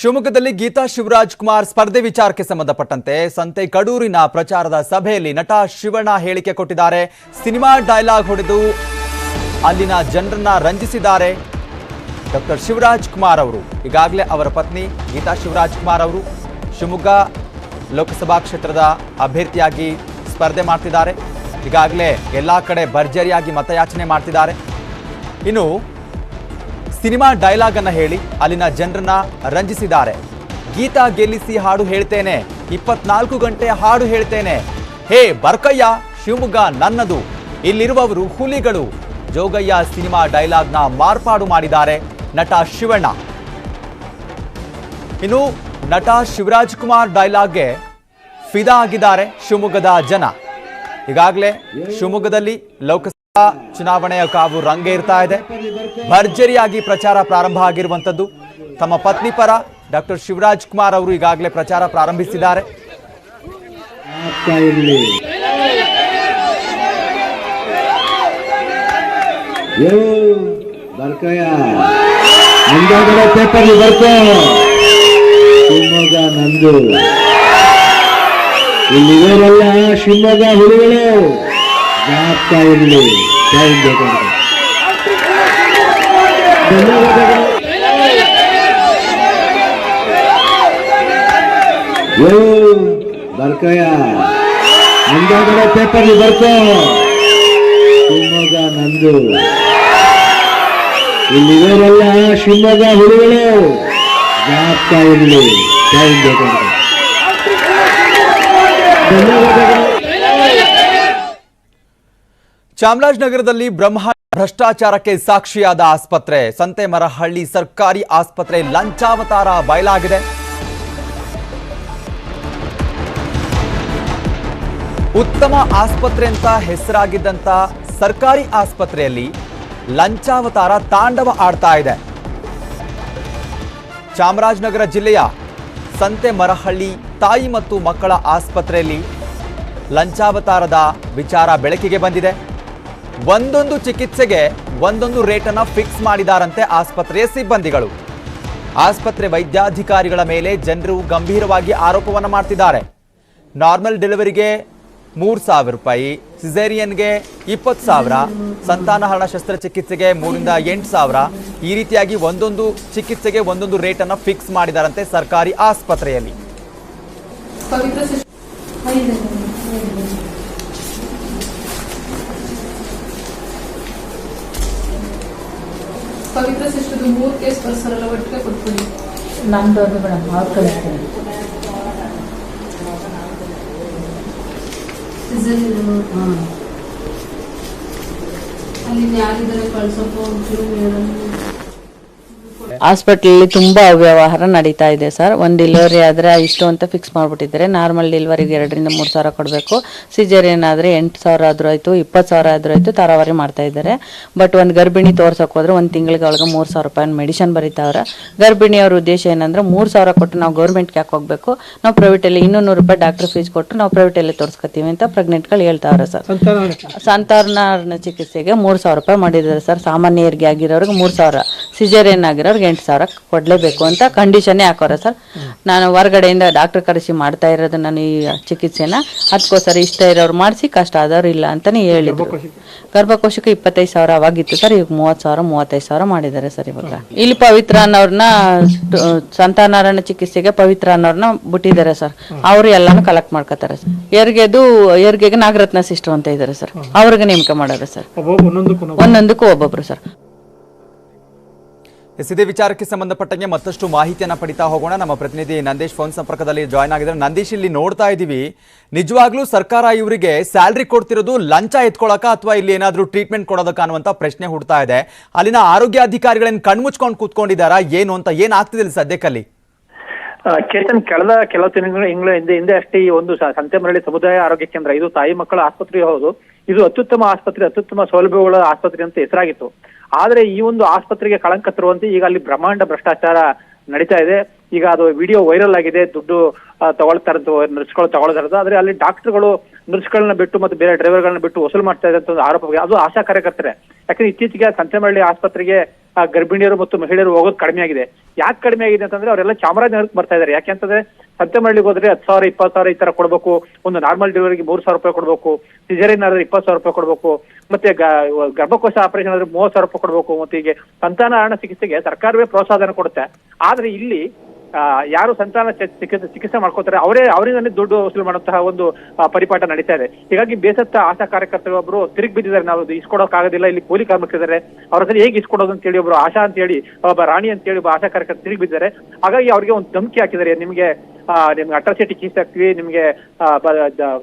ಶಿವಮೊಗ್ಗದಲ್ಲಿ ಗೀತಾ ಶಿವರಾಜ್ ಕುಮಾರ್ ಸ್ಪರ್ಧೆ ವಿಚಾರಕ್ಕೆ ಸಂಬಂಧಪಟ್ಟಂತೆ ಸಂತೆ ಕಡೂರಿನ ಪ್ರಚಾರದ ಸಭೆಯಲ್ಲಿ ನಟ ಶಿವಣ್ಣ ಹೇಳಿಕೆ ಕೊಟ್ಟಿದ್ದಾರೆ. ಸಿನಿಮಾ ಡೈಲಾಗ್ ಹೊಡೆದು ಅಲ್ಲಿನ ಜನರನ್ನ ರಂಜಿಸಿದ್ದಾರೆ. ಡಾಕ್ಟರ್ ಶಿವರಾಜ್ ಕುಮಾರ್ ಅವರು, ಈಗಾಗಲೇ ಅವರ ಪತ್ನಿ ಗೀತಾ ಶಿವರಾಜ್ ಕುಮಾರ್ ಅವರು ಶಿವಮೊಗ್ಗ ಲೋಕಸಭಾ ಕ್ಷೇತ್ರದ ಅಭ್ಯರ್ಥಿಯಾಗಿ ಸ್ಪರ್ಧೆ ಮಾಡ್ತಿದ್ದಾರೆ. ಈಗಾಗಲೇ ಎಲ್ಲ ಕಡೆ ಭರ್ಜರಿಯಾಗಿ ಮತಯಾಚನೆ ಮಾಡ್ತಿದ್ದಾರೆ. ಇನ್ನು ಸಿನಿಮಾ ಡೈಲಾಗ್ ಅನ್ನ ಹೇಳಿ ಅಲ್ಲಿನ ಜನರನ್ನ ರಂಜಿಸಿದ್ದಾರೆ. ಗೀತಾ ಗೆಲ್ಲಿಸಿ ಹಾಡು ಹೇಳ್ತೇನೆ. ಇಪ್ಪತ್ನಾಲ್ಕು ಗಂಟೆ ಹಾಡು ಹೇಳ್ತೇನೆ. ಹೇ ಬರ್ಕಯ್ಯ, ಶಿವಮೊಗ್ಗ ನನ್ನದು. ಇಲ್ಲಿರುವವರು ಹುಲಿಗಳು. ಜೋಗಯ್ಯ ಸಿನಿಮಾ ಡೈಲಾಗ್ನ ಮಾರ್ಪಾಡು ಮಾಡಿದ್ದಾರೆ. ನಟ ಶಿವಣ್ಣ. ಇನ್ನು ನಟ ಶಿವರಾಜ್ ಕುಮಾರ್ ಡೈಲಾಗ್ಗೆ ಫಿದಾ ಆಗಿದ್ದಾರೆ ಶಿವಮೊಗ್ಗದ ಜನ. ಈಗಾಗಲೇ ಶಿವಮೊಗ್ಗದಲ್ಲಿ ಲೋಕಸಭಾ ಚುನಾವಣೆಯ ಕಾವು ರಂಗೇರ್ತಾ ಇದೆ. ಭರ್ಜರಿಯಾಗಿ ಪ್ರಚಾರ ಪ್ರಾರಂಭ ಆಗಿರುವಂಥದ್ದು. ತಮ್ಮ ಪತ್ನಿ ಪರ ಡಾಕ್ಟರ್ ಶಿವರಾಜ್ ಕುಮಾರ್ ಅವರು ಈಗಾಗಲೇ ಪ್ರಚಾರ ಪ್ರಾರಂಭಿಸಿದ್ದಾರೆ. ಶಿವಮೊಗ್ಗ ನಂದು. ಬರ್ಕಯ್ಯ ಮುಂದಾಗಡೆ ಪೇಪರ್ ಬರ್ಕೋ ಶಿವಮೊಗ್ಗ ನಂದು ಇಲ್ಲಿರೋರೆಲ್ಲ ಶಿವಮೊಗ್ಗ ಹುಲಿಗಳು ಆಗ್ತಾ ಇರಲಿ ಟೈಮ್ ಬೇಕಾದ್ರೆ ಧನ್ಯವಾದಗಳು ಚಾಮರಾಜನಗರದಲ್ಲಿ ಬ್ರಹ್ಮ ಭ್ರಷ್ಟಾಚಾರಕ್ಕೆ ಸಾಕ್ಷಿಯಾದ ಆಸ್ಪತ್ರೆ. ಸಂತೆಮರಹಳ್ಳಿ ಸರ್ಕಾರಿ ಆಸ್ಪತ್ರೆ ಲಂಚಾವತಾರ ಬಯಲಾಗಿದೆ. ಉತ್ತಮ ಆಸ್ಪತ್ರೆ ಅಂತ ಹೆಸರಾಗಿದ್ದಂತ ಸರ್ಕಾರಿ ಆಸ್ಪತ್ರೆಯಲ್ಲಿ ಲಂಚಾವತಾರ ತಾಂಡವ ಆಡ್ತಾ ಇದೆ. ಚಾಮರಾಜನಗರ ಜಿಲ್ಲೆಯ ಸಂತೆಮರಹಳ್ಳಿ ತಾಯಿ ಮತ್ತು ಮಕ್ಕಳ ಆಸ್ಪತ್ರೆಯಲ್ಲಿ ಲಂಚಾವತಾರದ ವಿಚಾರ ಬೆಳಕಿಗೆ ಬಂದಿದೆ. ಒಂದೊಂದು ಚಿಕಿತ್ಸೆಗೆ ಒಂದೊಂದು ರೇಟನ್ನು ಫಿಕ್ಸ್ ಮಾಡಿದಾರಂತೆ ಆಸ್ಪತ್ರೆಯ ಸಿಬ್ಬಂದಿಗಳು. ಆಸ್ಪತ್ರೆ ವೈದ್ಯಾಧಿಕಾರಿಗಳ ಮೇಲೆ ಜನರು ಗಂಭೀರವಾಗಿ ಆರೋಪವನ್ನು ಮಾಡ್ತಿದ್ದಾರೆ. ನಾರ್ಮಲ್ ಡೆಲಿವರಿಗೆ ಮೂರು ಸಾವಿರ ರೂಪಾಯಿ, ಸಿಸೇರಿಯನ್ಗೆ ಇಪ್ಪತ್ತು ಸಾವಿರ ಸಂತಾನಹರಣ ಶಸ್ತ್ರಚಿಕಿತ್ಸೆಗೆ ಮೂರಿಂದ ಎಂಟು ಸಾವಿರ, ಈ ರೀತಿಯಾಗಿ ಒಂದೊಂದು ಚಿಕಿತ್ಸೆಗೆ ಒಂದೊಂದು ರೇಟನ್ನು ಫಿಕ್ಸ್ ಮಾಡಿದಾರಂತೆ ಸರ್ಕಾರಿ ಆಸ್ಪತ್ರೆಯಲ್ಲಿ. ಪವಿತ್ರ ಸಿಸ್ಟರ್ದು ಮೂರು ಕೇಸ್ ಬರ್ಸರಲ್ಲ ಒಟ್ಟಿಗೆ ಕೊಟ್ಬಿಡಿ ನಮ್ದು ಅದು ಮೇಡಮ್ ಅವ್ರು ಕಳಿಸ್ತೀನಿ. ಅಲ್ಲಿ ಯಾರಿದ್ದಾರೆ ಕಳ್ಸೋಕ್ಕೋ ಒಂಚೂರು ಮೇಡಮ್ ಹಾಸ್ಪಿಟ್ಲಲ್ಲಿ ತುಂಬಾ ಅವ್ಯವಹಾರ ನಡೀತಾ ಇದೆ ಸರ್. ಒಂದು ಡೆಲಿವರಿ ಆದ್ರೆ ಇಷ್ಟು ಅಂತ ಫಿಕ್ಸ್ ಮಾಡ್ಬಿಟ್ಟಿದ್ದಾರೆ. ನಾರ್ಮಲ್ ಡೆಲಿವರಿಗೆ ಎರಡರಿಂದ ಮೂರು ಸಾವಿರ ಕೊಡಬೇಕು. ಸಿಜೇರಿಯನ್ ಆದ್ರೆ ಎಂಟು ಸಾವಿರ ಆದ್ರೂ ಆಯ್ತು, ಇಪ್ಪತ್ತು ಸಾವಿರ ಆದ್ರೂ ಆಯ್ತು ತರಾವರಿ ಮಾಡ್ತಾ ಇದ್ದಾರೆ. ಬಟ್ ಒಂದು ಗರ್ಭಿಣಿ ತೋರ್ಸಕ್ ಹೋದ್ರೆ ಒಂದು ತಿಂಗಳಿಗೆ ಒಳಗೆ ಮೂರು ಸಾವಿರ ರೂಪಾಯಿ ಮೆಡಿಸಿನ್ ಬರೀತಾವ್ರೆ. ಗರ್ಭಿಣಿಯವ್ರ ಉದ್ದೇಶ ಏನಂದ್ರೆ ಮೂರು ಸಾವಿರ ಕೊಟ್ಟು ನಾವು ಗೌರ್ಮೆಂಟ್ಗೆ ಯಾಕೆ ಹೋಗ್ಬೇಕು? ನಾವು ಪ್ರೈವೇಟಲ್ಲಿ ಇನ್ನೂರು ರೂಪಾಯಿ ಡಾಕ್ಟರ್ ಫೀಸ್ ಕೊಟ್ಟು ನಾವು ಪ್ರೈವೇಟಲ್ಲಿ ತೋರಿಸ್ಕೊತೀವಿ ಅಂತ ಪ್ರೆಗ್ನೆಂಟ್ಗಳು ಹೇಳ್ತಾವ್ರೆ ಸರ್. ಸಂತಾನ ಚಿಕಿತ್ಸೆಗೆ ಮೂರು ಸಾವಿರ ರೂಪಾಯಿ ಮಾಡಿದ್ದಾರೆ ಸರ್. ಸಾಮಾನ್ಯರಿಗೆ ಆಗಿರೋರಿಗೆ ಮೂರು ಸಾವಿರ. ಸಿಜೇರಿಯನ್ ಆಗಿರೋರ್ಗೆ ಎಂಟು ಸಾವಿರ ಕೊಡಲೇಬೇಕು ಅಂತ ಕಂಡೀಷನ್ನೇ ಹಾಕೋರ ಸರ್ ನಾನು ಹೊರಗಡೆಯಿಂದ ಡಾಕ್ಟರ್ ಕರೆಸಿ ಮಾಡ್ತಾ ಇರೋದು ನಾನು ಈ ಚಿಕಿತ್ಸೆನ. ಅದಕ್ಕೋಸ್ಕರ ಇಷ್ಟ ಇರೋರು ಮಾಡಿಸಿ ಕಷ್ಟ ಆದವ್ರು ಇಲ್ಲ ಅಂತಲೇ ಹೇಳಿದ್ರು. ಗರ್ಭಕೋಶಕ್ಕೆ ಇಪ್ಪತ್ತೈದು ಸಾವಿರ ಅವಾಗಿತ್ತು ಸರ್ ಈಗ ಮೂವತ್ತು ಸಾವಿರ ಮೂವತ್ತೈದು ಸಾವಿರ ಮಾಡಿದ್ದಾರೆ ಸರ್ ಇವಾಗ. ಇಲ್ಲಿ ಪವಿತ್ರ ಅನ್ನೋರ್ನ ಸಂತಾನಾರಾಯಣ ಚಿಕಿತ್ಸೆಗೆ ಪವಿತ್ರ ಅನ್ನೋರ್ನ ಬಿಟ್ಟಿದ್ದಾರೆ ಸರ್ ಅವರು ಎಲ್ಲಾನು ಕಲೆಕ್ಟ್ ಮಾಡ್ಕೋತಾರೆ ಸರ್ ಎರ್ಗೆದು ಎರ್ಗೆಗೆ ನಾಗರತ್ನ ಸಿಸ್ಟರ್ ಅಂತ ಇದ್ದಾರೆ ಸರ್ ಅವ್ರಿಗೆ ನೇಮಕ ಮಾಡೋರು ಸರ್ ಒಂದೊಂದಕ್ಕೂ ಒಬ್ಬೊಬ್ರು. ಸರ್ ಎಸ್ ವಿಚಾರಕ್ಕೆ ಸಂಬಂಧಪಟ್ಟಂಗೆ ಮತ್ತಷ್ಟು ಮಾಹಿತಿಯನ್ನು ಪಡಿತಾ ಹೋಗೋಣ. ನಮ್ಮ ಪ್ರತಿನಿಧಿ ನಂದೇಶ್ ಫೋನ್ ಸಂಪರ್ಕದಲ್ಲಿ ಜಾಯ್ನ್ ಆಗಿದ್ದಾರೆ. ನಂದೀಶ್, ಇಲ್ಲಿ ನೋಡ್ತಾ ಇದ್ದೀವಿ. ನಿಜವಾಗ್ಲೂ ಸರ್ಕಾರ ಇವರಿಗೆ ಸ್ಯಾಲ್ರಿ ಕೊಡ್ತಿರೋದು ಲಂಚ ಎತ್ಕೊಳಕ ಅಥವಾ ಇಲ್ಲಿ ಏನಾದರೂ ಟ್ರೀಟ್ಮೆಂಟ್ ಕೊಡೋದಕ್ಕ ಅನ್ನುವಂಥ ಪ್ರಶ್ನೆ ಹುಡ್ತಾ ಇದೆ. ಅಲ್ಲಿನ ಆರೋಗ್ಯ ಅಧಿಕಾರಿಗಳನ್ನ ಕಣ್ಮುಚ್ಕೊಂಡು ಕೂತ್ಕೊಂಡಿದ್ದಾರಾ, ಏನು ಅಂತ ಏನಾಗ್ತಿದೆ ಇಲ್ಲಿ ಸದ್ಯಕ್ಕಲ್ಲಿ? ಚೇತನ್, ಕಳೆದ ಕೆಲವು ತಿಂಗಳ ಹಿಂದೆ ಹಿಂದೆ ಅಷ್ಟೇ ಈ ಒಂದು ಸಂತೆಮರಳ್ಳಿ ಸಂತೆಮರಳಿ ಸಮುದಾಯ ಆರೋಗ್ಯ ಕೇಂದ್ರ, ಇದು ತಾಯಿ ಮಕ್ಕಳ ಆಸ್ಪತ್ರೆ ಹೌದು. ಇದು ಅತ್ಯುತ್ತಮ ಆಸ್ಪತ್ರೆ, ಅತ್ಯುತ್ತಮ ಸೌಲಭ್ಯಗಳ ಆಸ್ಪತ್ರೆ ಅಂತ ಹೆಸರಾಗಿತ್ತು. ಆದ್ರೆ ಈ ಒಂದು ಆಸ್ಪತ್ರೆಗೆ ಕಳಂಕ ತರುವಂತೆ ಈಗ ಅಲ್ಲಿ ಬ್ರಹ್ಮಾಂಡ ಭ್ರಷ್ಟಾಚಾರ ನಡೀತಾ ಇದೆ. ಈಗ ಅದು ವಿಡಿಯೋ ವೈರಲ್ ಆಗಿದೆ, ದುಡ್ಡು ತಗೊಳ್ತಾರದ್ದು ತಗೊಳ್ತಾ ಇರೋದು ನರ್ಸ್ಗಳು ತಗೊಳ್ತಾ ಆದ್ರೆ ಅಲ್ಲಿ ಡಾಕ್ಟರ್ಗಳು ನರ್ಸ್ಗಳನ್ನ ಬಿಟ್ಟು ಮತ್ತು ಬೇರೆ ಡ್ರೈವರ್ಗಳನ್ನ ಬಿಟ್ಟು ವಸೂಲು ಮಾಡ್ತಾ ಇದೆ ಅಂತ ಒಂದು ಆರೋಪ ಅದು ಆಶಾ ಕಾರ್ಯಕರ್ತರೆ. ಯಾಕಂದ್ರೆ ಇತ್ತೀಚೆಗೆ ಸಂತೆಮಳ್ಳಿ ಆಸ್ಪತ್ರೆಗೆ ಗರ್ಭಿಣಿಯರು ಮತ್ತು ಮಹಿಳೆಯರು ಹೋಗೋದು ಕಡಿಮೆ ಆಗಿದೆ. ಯಾಕೆ ಕಡಿಮೆ ಆಗಿದೆ ಅಂತಂದ್ರೆ ಅವರೆಲ್ಲ ಚಾಮರಾಜನಗರಕ್ಕೆ ಬರ್ತಾ ಇದ್ದಾರೆ. ಯಾಕೆಂತಂದ್ರೆ ಸಂತೆಮಳ್ಳಿಗೆ ಹೋದ್ರೆ ಹತ್ತು ಸಾವಿರ, ಇಪ್ಪತ್ತು ಸಾವಿರ ಈ ತರ ಕೊಡ್ಬೇಕು. ಒಂದು ನಾರ್ಮಲ್ ಡೆಲಿವರಿಗೆ ಮೂರು ಸಾವಿರ ರೂಪಾಯಿ ಕೊಡ್ಬೇಕು. ಸಿಜರಿನ್ ಆದ್ರೆ ಇಪ್ಪತ್ತು ಸಾವಿರ ರೂಪಾಯಿ ಕೊಡ್ಬೇಕು. ಮತ್ತೆ ಗರ್ಭಕೋಶ ಆಪರೇಷನ್ ಆದ್ರೆ ಮೂವತ್ತು ಸಾವಿರ ರೂಪಾಯಿ ಕೊಡ್ಬೇಕು. ಮತ್ತೆ ಹೀಗೆ ಸಂತಾನಹರಣ ಚಿಕಿತ್ಸೆಗೆ ಸರ್ಕಾರವೇ ಪ್ರೋತ್ಸಾಹನ ಕೊಡುತ್ತೆ. ಆದ್ರೆ ಇಲ್ಲಿ ಯಾರು ಸಂತಾನ ಚಿಕಿತ್ಸೆ ಮಾಡ್ಕೋತಾರೆ ಅವರೇ ಅವರಿಂದಲೇ ದುಡ್ಡು ವಸೂಲು ಮಾಡುವಂತಹ ಒಂದು ಪರಿಪಾಠ ನಡೀತಾ ಇದೆ. ಹೀಗಾಗಿ ಬೇಸತ್ತ ಆಶಾ ಕಾರ್ಯಕರ್ತರು ಒಬ್ರು ತಿರುಗಿ ಬಿದ್ದಿದ್ದಾರೆ, ನಾವು ಇದು ಇಸ್ಕೊಡೋಕ್ ಆಗೋದಿಲ್ಲ, ಇಲ್ಲಿ ಕೂಲಿ ಕಾರ್ಮಿಕರಿದ್ದಾರೆ ಅವ್ರ ಹತ್ರ ಹೇಗೆ ಇಸ್ಕೊಡೋದು ಅಂತ ಹೇಳಿ ಒಬ್ರು ಆಶಾ ಅಂತ ಹೇಳಿ, ಒಬ್ಬ ರಾಣಿ ಅಂತ ಹೇಳಿ ಒಬ್ಬ ಆಶಾ ಕಾರ್ಯಕರ್ತರು ತಿರುಗಿ ಬಿದ್ದಿದ್ದಾರೆ. ಹಾಗಾಗಿ ಅವ್ರಿಗೆ ಒಂದು ಧಮಕಿ ಹಾಕಿದ್ದಾರೆ, ನಿಮ್ಗೆ ನಿಮ್ಗೆ ಅಟ್ರಾಸಿಟಿ ಕೇಸ್ ಹಾಕ್ತೀವಿ ನಿಮ್ಗೆ ಆ,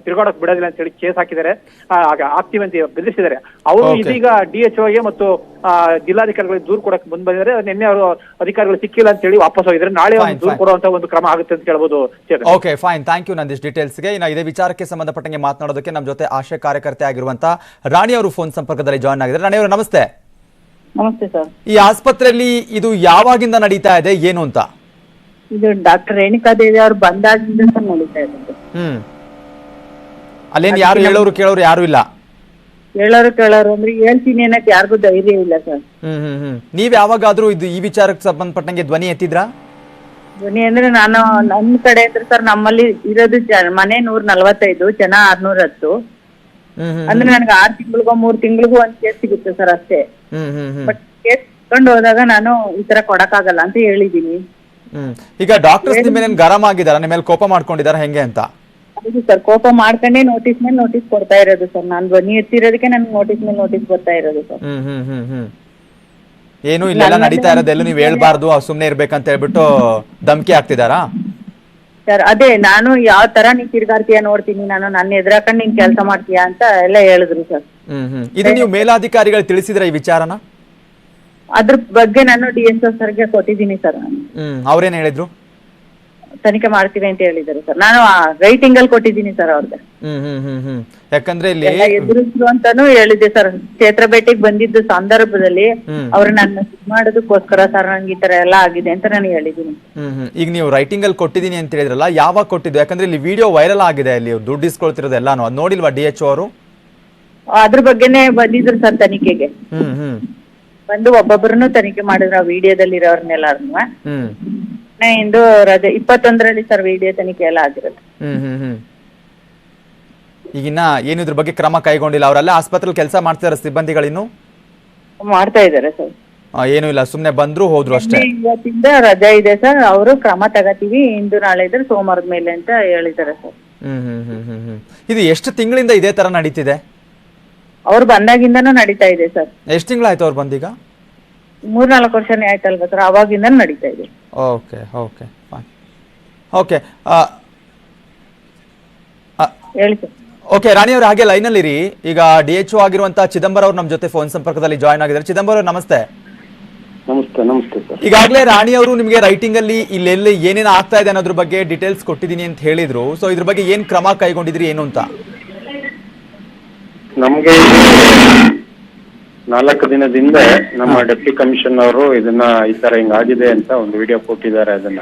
ತಿರುಗಾಡಕ್ ಬಿಡೋದಿಲ್ಲ ಅಂತ ಹೇಳಿ ಕೇಸ್ ಹಾಕಿದ್ದಾರೆ. ಆ, ಆಗ ಹಾಕ್ತೀವಿ ಅಂತ ಬೆದರಿಸಿದ್ದಾರೆ. ಅವರು ಇದೀಗ ಡಿ ಎಚ್ ಓಗೆ ಮತ್ತು ಆ, ಜಿಲ್ಲಾಧಿಕಾರಿಗಳಿಗೆ ದೂರು ಕೊಡಕ್ ಬಂದ್ ಬಂದಿದ್ದಾರೆ. ನಿನ್ನೆ ಅವರು ಅಧಿಕಾರಿಗಳು ಸಿಕ್ಕಿಲ್ಲ ಅಂತ ಹೇಳಿ ವಾಪಸ್ ಹೋಗಿದ್ದಾರೆ. ನಾಳೆ ದೂರು. ಕೊಡುವಂತ ಒಂದು ಕ್ರಮ ಆಗುತ್ತೆ ಅಂತ ಹೇಳ್ಬೋದು. Okay fine thank you Nandish ಡೀಟೇಲ್ಸ್ಗೆ ಇನ್ನು ಇದೇ ವಿಚಾರಕ್ಕೆ ಸಂಬಂಧಪಟ್ಟಂಗೆ ಮಾತನಾಡೋದಕ್ಕೆ ನಮ್ಮ ಜೊತೆ ಆಶಯ ಕಾರ್ಯಕರ್ತೆ ಆಗಿರುವಂತ ರಾಣಿ ಅವರು ಫೋನ್ ಸಂಪರ್ಕದಲ್ಲಿ ಜಾಯ್ನ್ ಆಗಿದ್ದಾರೆ. ರಾಣಿ ಅವರು ನಮಸ್ತೆ. ನಮಸ್ತೆ ಸರ್ ಈ ಆಸ್ಪತ್ರೆಯಲ್ಲಿ ಇದು ಯಾವಾಗಿಂದ ನಡೀತಾ ಇದೆ ಏನು ಅಂತ? ಇದು ಡಾಕ್ಟರ್ ರೇಣುಕಾದೇವಿ ಅವ್ರು ಬಂದಾಗಿಂದ ಸರ್ ನಡೀತಾ ಇರೋದು. ಹ್ಮ್. ಅಲ್ಲೇನ್ ಯಾರು ಹೇಳೋರು ಕೇಳೋರು ಯಾರು ಇಲ್ಲ? ಹೇಳೋರು ಕೇಳೋರು ಅಂದ್ರೆ ಹೇಳ್ತೀನಿ ಅನ್ನಕ್ ಯಾರಿಗೂ ಧೈರ್ಯ ಇಲ್ಲ ಸರ್. ಹ್ಮ್ ಹ್ಮ್ ಹ್ಮ್. ನೀವ್ ಯಾವಾಗಾದ್ರೂ ಇದು ಈ ವಿಚಾರಕ್ಕೆ ಸಂಬಂಧಪಟ್ಟಂಗೆ ಧ್ವನಿ ಎತ್ತಿದ್ರಾ? ಧ್ವನಿ ಅಂದ್ರೆ ನಾನು ನಮ್ ಕಡೆ ಅಂದ್ರೆ ಸರ್ ನಮ್ಮಲ್ಲಿ ಇರೋದು ಜ- ಮನೆ ನೂರ್ ನಲ್ವತ್ತೈದು ಜನ ಆರ್ನೂರ ಹತ್ತು. ಹ್ಮ್ ಹ್ಮ್ ಅಂದ್ರೆ ನನ್ಗೆ ಆರ್ ತಿಂಗಳಿಗೋ ಮೂರ್ ತಿಂಗಳಿಗೂ ಒಂದ್ ಕೇಸ್ ಸಿಗುತ್ತೆ ಸರ್ ಅಷ್ಟೇ. ಹ್ಮ್ ಹ್ಮ್ ಹ್ಮ್. ಬಟ್ ಕೇಸ್ ಹೋದಾಗ ನಾನು ಈ ತರ ಕೊಡಕ್ಕಾಗಲ್ಲ ಅಂತ ಹೇಳಿದೀನಿ. ಹ್ಮ್. ಈಗ ಡಾಕ್ಟರ್ಸ್ ನಿಮ್ಮ ಮೇಲೆ ಗರಂ ಆಗಿದಾರ ನಿಮ್ಮ ಮೇಲೆ ಕೋಪ ಮಾಡ್ಕೊಂಡಿದಾರ ಹೆಂಗೆ ಅಂತ? ಹೌದು ಸರ್ ಕೋಪ ಮಾಡ್ಕೊಂಡೇ ನೋಟಿಸ್ ಮೇಲೆ ನೋಟಿಸ್ ಕೊಡ್ತಾ ಇರೋದು ಸರ್. ನಾನು ಧ್ವನಿ ಎತ್ತಿರೋದಕ್ಕೆ ನನ್ಗೆ ನೋಟಿಸ್ ಮೇಲೆ ನೋಟಿಸ್ ಬರ್ತಾ ಇರೋದು ಸರ್. ಹ್ಮ್ ಹ್ಮ್ ಹ್ಮ್ ಹ್ಮ್. ಏನು ಇಲ್ಲೆಲ್ಲ ನಡೀತಾ ಇರೋದೆಲ್ಲ ನೀವು ಹೇಳ್ಬಾರ್ದು ಸುಮ್ನೆ ಇರ್ಬೇಕಂತ ಹೇಳ್ಬಿಟ್ಟು ಧಮ್ಕಿ ಆಗ್ತಿದಾರಾ ಸರ್ ಅದೇ ನಾನು ಯಾವ ತರ ನೀನ್ ತಿರ್ಗಾಡ್ತೀಯ ನೋಡ್ತೀನಿ ನಾನು ನನ್ನ ಎದುರಾಕೊಂಡು ನೀನ್ ಕೆಲಸ ಮಾಡ್ತೀಯಾ ಅಂತ ಎಲ್ಲ ಹೇಳಿದ್ರು ಸರ್. ಹ್ಮ್ ಹ್ಮ್. ಇದು ನೀವು ಮೇಲಾಧಿಕಾರಿಗಳು ತಿಳಿಸಿದ್ರ ಈ ವಿಚಾರನ? ಅದ್ರ ಬಗ್ಗೆ ನಾನು ಡಿ ಎಸ್ ಓ ಸರ್ಗೆ ಕೊಟ್ಟಿದ್ದೀನಿ ಸರ್. ನಾನು ಹ್ಮ್ ಅವ್ರೇನ್ ಹೇಳಿದ್ರು? ತನಿಖೆ ಮಾಡ್ತೀವಿ ಅಂತ ಹೇಳಿದ್ದಾರೆ ಸರ್. ನಾನು ರೈಟಿಂಗ್ ಅಲ್ಲಿ ಕೊಟ್ಟಿದ್ದೀನಿ ಸರ್ ಅವ್ರಿಗೆ. ಹ್ಮ್ ಹ್ಮ್ ಹ್ಮ್ ಹ್ಮ್. ಯಾಕಂದ್ರೆ ಇಲ್ಲಿ ಎಲ್ಲ ಎದುರಿಸಿದ್ರು ಅಂತಾನು ಹೇಳಿದ್ದೆ ಸರ್. ಕ್ಷೇತ್ರ ಭೇಟಿಗೆ ಬಂದಿದ್ದ ಸಂದರ್ಭದಲ್ಲಿ ಹ್ಮ್. ಅವ್ರು ನನ್ನ ಇದ್ ಮಾಡೋದಕ್ಕೋಸ್ಕರ ಸರ್ ನಂಗೆ ಈ ತರ ಎಲ್ಲ ಆಗಿದೆ ಅಂತ ನಾನು ಹೇಳಿದ್ದೀನಿ. ಹ್ಮ್ ಹ್ಮ್. ಈಗ ನೀವು ರೈಟಿಂಗ್ ಅಲ್ಲಿ ಕೊಟ್ಟಿದ್ದೀನಿ ಅಂತ ಹೇಳಿದ್ರಲ್ಲ ಯಾವಾಗ ಕೊಟ್ಟಿದ್ದು? ಯಾಕಂದ್ರೆ ಇಲ್ಲಿ ವಿಡಿಯೋ ವೈರಲ್ ಆಗಿದೆ ಇಲ್ಲಿ ದುಡ್ಡು ಇಸ್ಕೊಳ್ತಿರೋದು ಎಲ್ಲಾನು. ಅದ್ ನೋಡಿಲ್ವಾ ಡಿ ಎಚ್ ಅವರು? ಅದ್ರ ಬಗ್ಗೆನೇ ಬಂದಿದ್ರು ಸರ್ ತನಿಖೆಗೆ. ಹ್ಮ್ ಹ್ಮ್. ಬಂದು ಒಬ್ಬೊಬ್ಬರನ್ನು ತನಿಖೆ ಮಾಡಿದ್ರು ಆ ವಿಡಿಯೋದಲ್ಲಿ ಇರೋರ್ನೆಲ್ಲಾರ್ನು ಇಂದು ರಜೆ ಇಪ್ಪತ್ತೊಂದರಲ್ಲಿ ಸರ್ ವಿಡಿಯೋ ತನಿಖೆ ಎಲ್ಲ ಆಗಿರುತ್ತೆ ಈಗಿನ ಏನು ಇದ್ರ ಬಗ್ಗೆ ಕ್ರಮ ಕೈಗೊಂಡಿಲ್ಲ ಅವರೆಲ್ಲ ಆಸ್ಪತ್ರೆ ಕೆಲಸ ಮಾಡ್ತಿದಾರೆ ಸಿಬ್ಬಂದಿಗಳಿನ್ನು? ಮಾಡ್ತಾ ಇದ್ದಾರೆ ಸರ್. ಏನು ಏನೂ ಇಲ್ಲ ಸುಮ್ನೆ ಬಂದ್ರು ಹೋದ್ರು ಅಷ್ಟೇ. ಇವತ್ತಿಂದ ರಜೆ ಇದೆ ಸರ್ ಅವರು ಕ್ರಮ ತಗತೀವಿ ಇಂದು ನಾಳೆ ಇದ್ರೆ ಸೋಮವಾರದ ಮೇಲೆ ಅಂತ ಹೇಳಿದ್ದಾರೆ ಸರ್. ಹ್ಮ್ ಹ್ಮ್ ಹ್ಮ್ ಹ್ಮ್ ಹ್ಮ್. ಇದು ಎಷ್ಟು ತಿಂಗಳಿಂದ ಇದೇ ತರ ನಡೀತಿದೆ? ಅವ್ರು ಬಂದಾಗಿಂದನೂ ನಡೀತಾ ಇದೆ ಸರ್. ಎಷ್ಟು ತಿಂಗಳಾಯ್ತು ಅವ್ರು ಬಂದೀಗ? ಮೂರ್ನಾಲ್ಕು ವರ್ಷನೇ ಆಯ್ತಲ್ವ ಸರ್ ಅವಾಗಿಂದ ನಡೀತಾ ಇದೆ. ಓಕೆ ಓಕೆ ಫೈನ್ ಓಕೆ ಹೇಳಿ ಸರ್. ಓಕೆ ರಾಣಿ ಅವ್ರ ಹಾಗೆ ಲೈನ್ ಇರಿ ಈಗ ಡಿ ಎಚ್ ಒ ಆಗಿರುವಂತಹ ಚಿದಂಬರ ಅವರು ನಮ್ಮ ಜೊತೆ ಫೋನ್ ಸಂಪರ್ಕದಲ್ಲಿ ಜಾಯ್ನ್ ಆಗಿದ್ದಾರೆ. ಚಿದಂಬರ ಅವ್ರು ನಮಸ್ತೆ. ನಮಸ್ತೆ ನಮಸ್ತೆ ಸರ್. ಈಗಾಗಲೇ ರಾಣಿ ಅವರು ನಿಮಗೆ ರೈಟಿಂಗ್ ಅಲ್ಲಿ ಇಲ್ಲೆಲ್ಲಿ ಏನೇನು ಆಗ್ತಾ ಇದೆ ಅನ್ನೋದ್ರ ಬಗ್ಗೆ ಡೀಟೇಲ್ಸ್ ಕೊಟ್ಟಿದ್ದೀನಿ ಅಂತ ಹೇಳಿದ್ರು. ಸೊ ಇದ್ರ ಬಗ್ಗೆ ಏನ್ ಕ್ರಮ ಕೈಗೊಂಡಿದ್ರಿ ಏನು ಅಂತ? ನಮ್ಗೆ ನಾಲ್ಕು ದಿನದಿಂದ ನಮ್ಮ ಡೆಪ್ಟಿ ಕಮಿಷನ್ ಅವರು ಇದನ್ನ ಈ ತರ ಹಿಂಗಾಗಿದೆ ಅಂತ ಒಂದು ವಿಡಿಯೋ ಕೊಟ್ಟಿದ್ದಾರೆ ಅದನ್ನ.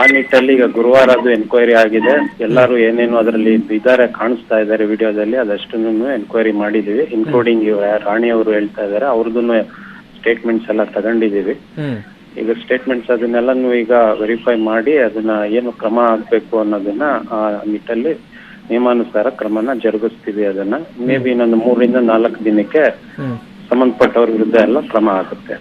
ಆ ನಿಟ್ಟಲ್ಲಿ ಈಗ ಗುರುವಾರ ಅದು ಎನ್ಕ್ವೈರಿ ಆಗಿದೆ. ಎಲ್ಲರೂ ಏನೇನು ಅದರಲ್ಲಿ ಇದ್ದಾರೆ ಕಾಣಿಸ್ತಾ ಇದ್ದಾರೆ ವಿಡಿಯೋದಲ್ಲಿ ಅದಷ್ಟನ್ನು ಎನ್ಕ್ವೈರಿ ಮಾಡಿದೀವಿ. ಇನ್ಕ್ಲೂಡಿಂಗ್ ರಾಣಿ ಅವರು ಹೇಳ್ತಾ ಇದ್ದಾರೆ. ಅವ್ರದ್ದು ಸ್ಟೇಟ್ಮೆಂಟ್ಸ್ ಎಲ್ಲ ತಗೊಂಡಿದೀವಿ ಈಗ ಸ್ಟೇಟ್ಮೆಂಟ್ಸ್ ಅದನ್ನೆಲ್ಲನೂ ಈಗ ವೆರಿಫೈ ಮಾಡಿ ಅದನ್ನ ಏನು ಕ್ರಮ ಆಗ್ಬೇಕು ಅನ್ನೋದನ್ನ ಆ ನಿಟ್ಟಲ್ಲಿ ನಿಯಮಾನುಸಾರ ಕ್ರಮನ ಜರುಗಿಸ್ತೀವಿ ಅದನ್ನ. ಮೇ ಬಿ ಇನ್ನೊಂದು ಮೂರರಿಂದ ನಾಲ್ಕು ದಿನಕ್ಕೆ ಸಂಬಂಧಪಟ್ಟವ್ರ ವಿರುದ್ಧ ಎಲ್ಲ ಕ್ರಮ ಆಗುತ್ತೆ.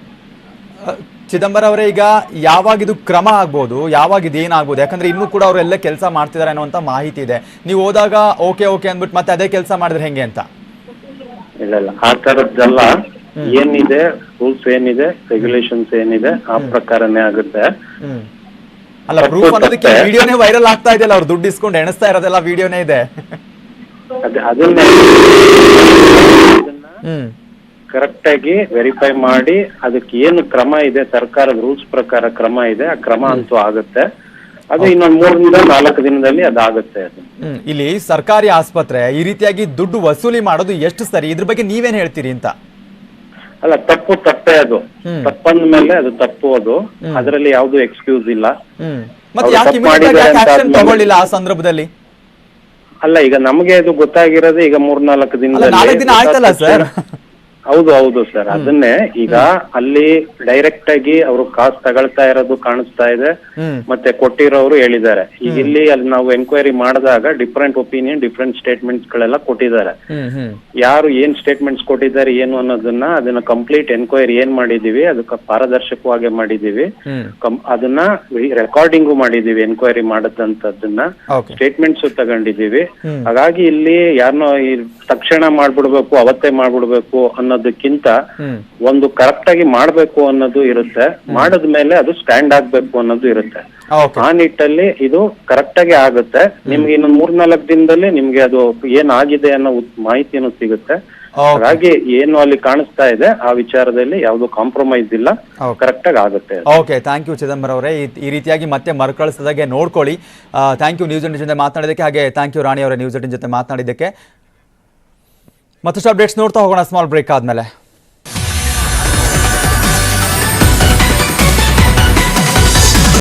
ಚಿದಂಬರ ಅವರೇ ಈಗ ಯಾವಾಗ ಇದು ಕ್ರಮ ಆಗ್ಬೋದು ಯಾವಾಗ ಇದು ಏನಾಗ್ಬೋದು? ಯಾಕಂದ್ರೆ ಇನ್ನೂ ಕೂಡ ಅವರೆಲ್ಲ ಕೆಲಸ ಮಾಡ್ತಿದ್ದಾರೆ ಅನ್ನುವಂತ ಮಾಹಿತಿ ಇದೆ. ನೀವು ಹೋದಾಗ ಓಕೆ ಓಕೆ ಅಂದ್ಬಿಟ್ಟು ಮತ್ತೆ ಅದೇ ಕೆಲಸ ಮಾಡಿದ್ರೆ ಹೆಂಗೆ ಅಂತ? ಇಲ್ಲ ಇಲ್ಲ. ಆ ತರದ್ದೆಲ್ಲ ಏನಿದೆ ರೂಲ್ಸ್ ಏನಿದೆ ರೆಗ್ಯುಲೇಷನ್ಸ್ ಏನಿದೆ ಆ ಪ್ರಕಾರನೇ ಆಗುತ್ತೆ. ಅಲ್ಲ ಪ್ರೂಫ್ ಅನ್ನೋದಕ್ಕೆ ವಿಡಿಯೋನೇ ವೈರಲ್ ಆಗ್ತಾ ಇದೆಯಲ್ಲ ಅವ್ರು ದುಡ್ಡು ಇಸ್ಕೊಂಡು ಎಣಿಸ್ತಾ ಇರೋದೆಲ್ಲ ವಿಡಿಯೋನೇ ಇದೆ. ಕರೆಕ್ಟ್ ಆಗಿ ವೆರಿಫೈ ಮಾಡಿ ಅದಕ್ಕೆ ಏನು ಕ್ರಮ ಇದೆ ಸರ್ಕಾರದ ರೂಲ್ಸ್ ಪ್ರಕಾರ ಕ್ರಮ ಇದೆ ಆ ಕ್ರಮ ಅಂತೂ ಆಗುತ್ತೆ. ಅದು ಇನ್ನೊಂದು ಮೂರರಿಂದ ನಾಲ್ಕು ದಿನದಲ್ಲಿ ಅದಾಗುತ್ತೆ ಇಲ್ಲಿ ಸರ್ಕಾರಿ ಆಸ್ಪತ್ರೆ ಈ ರೀತಿಯಾಗಿ ದುಡ್ಡು ವಸೂಲಿ ಮಾಡೋದು ಎಷ್ಟು ಸರಿ? ಇದ್ರ ಬಗ್ಗೆ ನೀವೇನ್ ಹೇಳ್ತೀರಿ ಅಂತ? ಅಲ್ಲ ತಪ್ಪು ತಪ್ಪೇ ಅದು. ಹ್ಮ್. ತಪ್ಪಂದ ಮೇಲೆ ಅದು ತಪ್ಪು ಅದು. ಅದರಲ್ಲಿ ಯಾವ್ದು ಎಕ್ಸ್ಕ್ಯೂಸ್ ಇಲ್ಲ. ಹ್ಮ್. ಮತ್ತೆ ಅವ್ರು ಯಾಕೆ ತಪ್ಪು immediate ಆಗಿ ಮಾಡಿದ್ದಾರೆ ಅಂತ action ಆದ್ಮೇಲೆ- ತಗೊಳ್ಳಿಲ್ಲ ಆ ಸಂದರ್ಭದಲ್ಲಿ? ಅಲ್ಲ ಈಗ ನಮಗೆ ಇದು ಗೊತ್ತಾಗಿರೋದು ಈಗ ಮೂರ್ನಾಲ್ಕು ಅಲ್ಲ ದಿನದಲ್ಲಿ ನಾಲ್ಕು ದಿನ ಆಯ್ತಲ್ಲ ಸರ್ ಹೌದು ಹೌದು ಸರ್ ಅದನ್ನೇ ಈಗ ಅಲ್ಲಿ ಡೈರೆಕ್ಟ್ ಆಗಿ ಅವರು ಕಾಸ್ ತಗೊಳ್ತಾ ಇರೋದು ಕಾಣಿಸ್ತಾ ಇದೆ. ಮತ್ತೆ ಕೊಟ್ಟಿರೋರು ಹೇಳಿದ್ದಾರೆ. ಈಗ ಇಲ್ಲಿ ಅಲ್ಲಿ ನಾವು ಎನ್ಕ್ವೈರಿ ಮಾಡಿದಾಗ ಡಿಫ್ರೆಂಟ್ ಒಪಿನಿಯನ್ ಡಿಫ್ರೆಂಟ್ ಸ್ಟೇಟ್ಮೆಂಟ್ಸ್ ಗಳೆಲ್ಲ ಕೊಟ್ಟಿದ್ದಾರೆ. ಯಾರು ಏನ್ ಸ್ಟೇಟ್ಮೆಂಟ್ಸ್ ಕೊಟ್ಟಿದ್ದಾರೆ ಏನು ಅನ್ನೋದನ್ನ ಅದನ್ನ ಕಂಪ್ಲೀಟ್ ಎನ್ಕ್ವೈರಿ ಏನ್ ಮಾಡಿದೀವಿ ಅದಕ್ಕೆ ಪಾರದರ್ಶಕವಾಗಿ ಮಾಡಿದೀವಿ ಅದನ್ನ ರೆಕಾರ್ಡಿಂಗ್ ಮಾಡಿದೀವಿ ಎನ್ಕ್ವೈರಿ ಮಾಡದಂತದನ್ನ ಸ್ಟೇಟ್ಮೆಂಟ್ಸ್ ತಗೊಂಡಿದೀವಿ ಹಾಗಾಗಿ ಇಲ್ಲಿ ಯಾರನ್ನೋ ತಕ್ಷಣ ಮಾಡ್ಬಿಡ್ಬೇಕು ಅವತ್ತೇ ಮಾಡ್ಬಿಡ್ಬೇಕು ಅನ್ನೋದಕ್ಕಿಂತ ಒಂದು ಕರೆಕ್ಟ್ ಆಗಿ ಮಾಡ್ಬೇಕು ಅನ್ನೋದು ಇರುತ್ತೆ. ಮಾಡದ್ಮೇಲೆ ಅದು ಸ್ಟ್ಯಾಂಡ್ ಆಗ್ಬೇಕು ಅನ್ನೋದು ಇರುತ್ತೆ. ಆ ನಿಟ್ಟಲ್ಲಿ ಇದು ಕರೆಕ್ಟ್ ಆಗಿ ಆಗುತ್ತೆ. ನಿಮ್ಗೆ ಇನ್ನೊಂದ್ ಮೂರ್ನಾಲ್ಕು ದಿನದಲ್ಲಿ ನಿಮ್ಗೆ ಅದು ಏನ್ ಆಗಿದೆ ಅನ್ನೋ ಮಾಹಿತಿಯನ್ನು ಸಿಗುತ್ತೆ. ಹಾಗಾಗಿ ಏನು ಅಲ್ಲಿ ಕಾಣಿಸ್ತಾ ಇದೆ ಆ ವಿಚಾರದಲ್ಲಿ ಯಾವ್ದು ಕಾಂಪ್ರಮೈಸ್ ಇಲ್ಲ. ಕರೆಕ್ಟ್ ಆಗಿ ಆಗುತ್ತೆ ಓಕೆ ಥ್ಯಾಂಕ್ ಯು ಚಿದಂಬರ ಅವರೇ. ಈ- ರೀತಿಯಾಗಿ ಮತ್ತೆ ಮರುಕಳಿಸದಾಗೆ ನೋಡ್ಕೊಳ್ಳಿ. ಥ್ಯಾಂಕ್ ಯು ನ್ಯೂಸ್ ಜೊತೆ ಮಾತನಾಡಿದ್ದಕ್ಕೆ ಹಾಗೆ ಥ್ಯಾಂಕ್ ಯು ರಾಣಿ ಅವರ ನ್ಯೂಸ್ ಜೊತೆ ಮಾತನಾಡಿದ್ದಕ್ಕೆ. ಮತ್ತಷ್ಟು ಅಪ್ಡೇಟ್ಸ್ ನೋಡ್ತಾ ಹೋಗೋಣ ಸ್ಮಾಲ್ ಬ್ರೇಕ್ ಆದಮೇಲೆ.